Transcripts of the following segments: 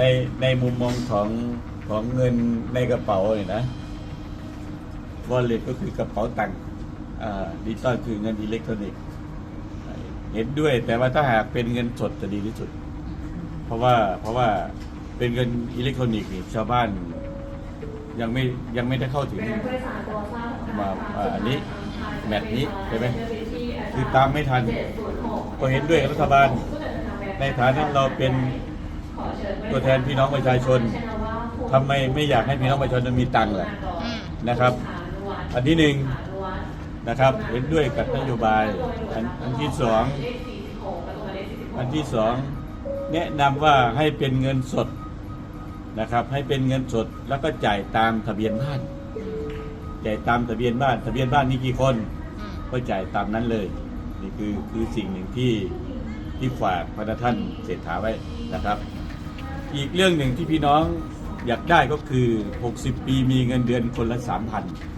ในในมุมมองของของเงินในกระเป๋าเนี่ยนะวอลเล็ตก็คือกระเป๋าตังค์อ่าดิจิตอลคือเงินอิเล็กทรอนิกส์เห็นด้วย แต่ว่าถ้าหากเป็นเงินสดจะดีที่สุด เพราะว่าเพราะว่าเป็นเงินอิเล็กทรอนิกส์นี่ชาวบ้านยังไม่ยังไม่ได้เข้าถึงมาอ่าอันนี้แมตช์นี้ใช่ไหมคือตามไม่ทัน ก็เห็นด้วยกับรัฐบาล ในฐานะเราเป็น ตัวแทนพี่น้องประชาชนทำไมไม่อยากให้พี่น้องประชาชนมีตังค์ล่ะอืมนะครับ อันที่หนึ่งนะครับเห็นด้วยกับนโยบายอันอันที่สองอันที่สองแนะนำว่าให้เป็นเงินสดนะครับ ให้เป็นเงินสดแล้วก็จ่ายตามทะเบียนบ้านจ่ายตามทะเบียนบ้าน ทะเบียนบ้านมีกี่คนอืมก็จ่ายตามนั้นเลย นี่คือคือสิ่งหนึ่งที่ที่ฝากพระท่านเศรษฐาไว้นะครับ อีกเรื่องหนึ่งที่พี่น้องอยากได้ก็คือ 60 ปีมีเงินเดือนคนละ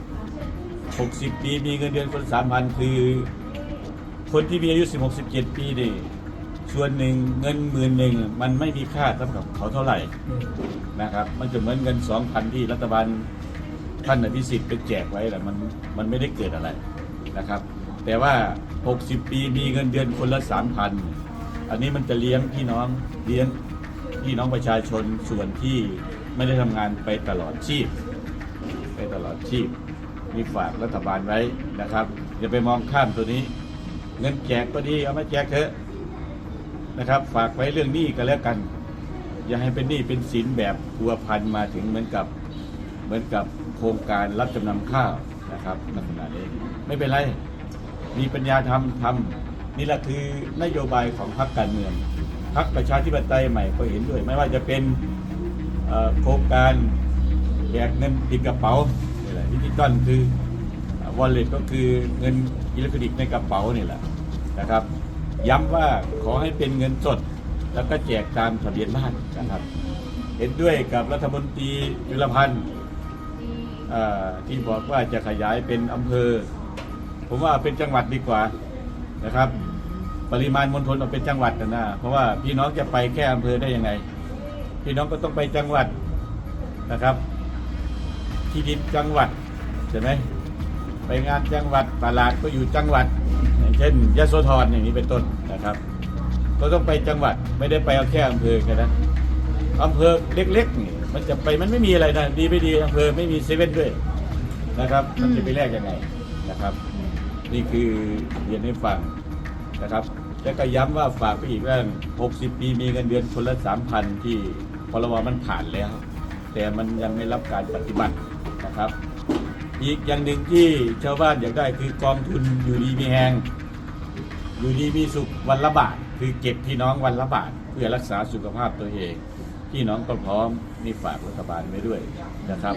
3,000 60 ปีมีเงินเดือนคนละ3,000 คือ คนที่มีอายุ 16 17 ปีนี่ส่วนหนึ่งเงินหมื่นหนึ่งมันไม่มีค่าสำหรับเขาเท่าไหร่นะครับ มันจะเหมือนเงิน 2,000 ที่รัฐบาลท่านอภิสิทธิ์ไปแจกไว้แหละมันมันไม่ได้เกิดอะไรนะครับ แต่ว่า 60 ปีมีเงินเดือนคนละ 3,000 อันนี้มันจะเลี้ยงพี่น้องเลี้ยง พี่น้องประชาชนส่วนที่ไม่ได้ทำงานไปตลอดชีพ ไปตลอดชีพนี่ฝากรัฐบาลไว้นะครับอย่าไปมองข้ามตัวนี้ เงินแจกก็ดีเอามาแจกเถอะนะครับ ฝากไว้เรื่องหนี้ก็แล้วกัน อย่าให้เป็นหนี้เป็นสินแบบพัวพันมาถึงเหมือนกับเหมือนกับโครงการรับจำนำข้าวนะครับลักษณะนี้ไม่เป็นไร มีปัญญาทำทำนี่แหละคือนโยบายของพรรคการเมือง พรรคประชาธิปไตยใหม่ก็เห็นด้วย ไม่ว่าจะเป็นโครงการแจกเงินติดกระเป๋านี่แหละดิจิตอลคือวอลเล็ตก็คือเงินอิเล็กทรอนิกส์ในกระเป๋านี่แหละนะครับ ย้ำว่าขอให้เป็นเงินสด แล้วก็แจกตามทะเบียนบ้านนะครับ เห็นด้วยกับรัฐมนตรีจุลพันธ์ที่บอกว่าจะขยายเป็นอำเภอ ผมว่าเป็นจังหวัดดีกว่านะครับ ปริมาณมณฑลเอาเป็นจังหวัดนะนะเพราะว่าพี่น้องจะไปแค่อำเภอได้ยังไง พี่น้องก็ต้องไปจังหวัดนะครับ ที่ดินจังหวัดใช่ไหมไปงานจังหวัดตลาดก็อยู่จังหวัด อย่างเช่นยะโสธรอย่างนี้เป็นต้นนะครับ ก็ต้องไปจังหวัดไม่ได้ไปเอาแค่อำเภอแค่นั้นอำเภอเล็กๆนี่มันจะไปมันไม่มีอะไรนะดีไม่ดีอำเภอไม่มีเซเว่นด้วยนะครับ มันจะไปแลกยังไงนะครับ นี่คือเรียนให้ฟัง นะครับแล้วก็ย้ำว่าฝากไปอีกว่า60 ปีมีเงินเดือนคนละ 3,000 ที่พรบมันผ่านแล้ว แต่มันยังไม่รับการปฏิบัตินะครับ อีกอย่างหนึ่งที่ชาวบ้านอยากได้คือกองทุนอยู่ดีมีแหงอยู่ดีมีสุขวันละบาท คือเก็บพี่น้องวันละบาท เพื่อรักษาสุขภาพตัวเอง พี่น้องก็พร้อมนี่ฝากรัฐบาลไว้ด้วยนะครับ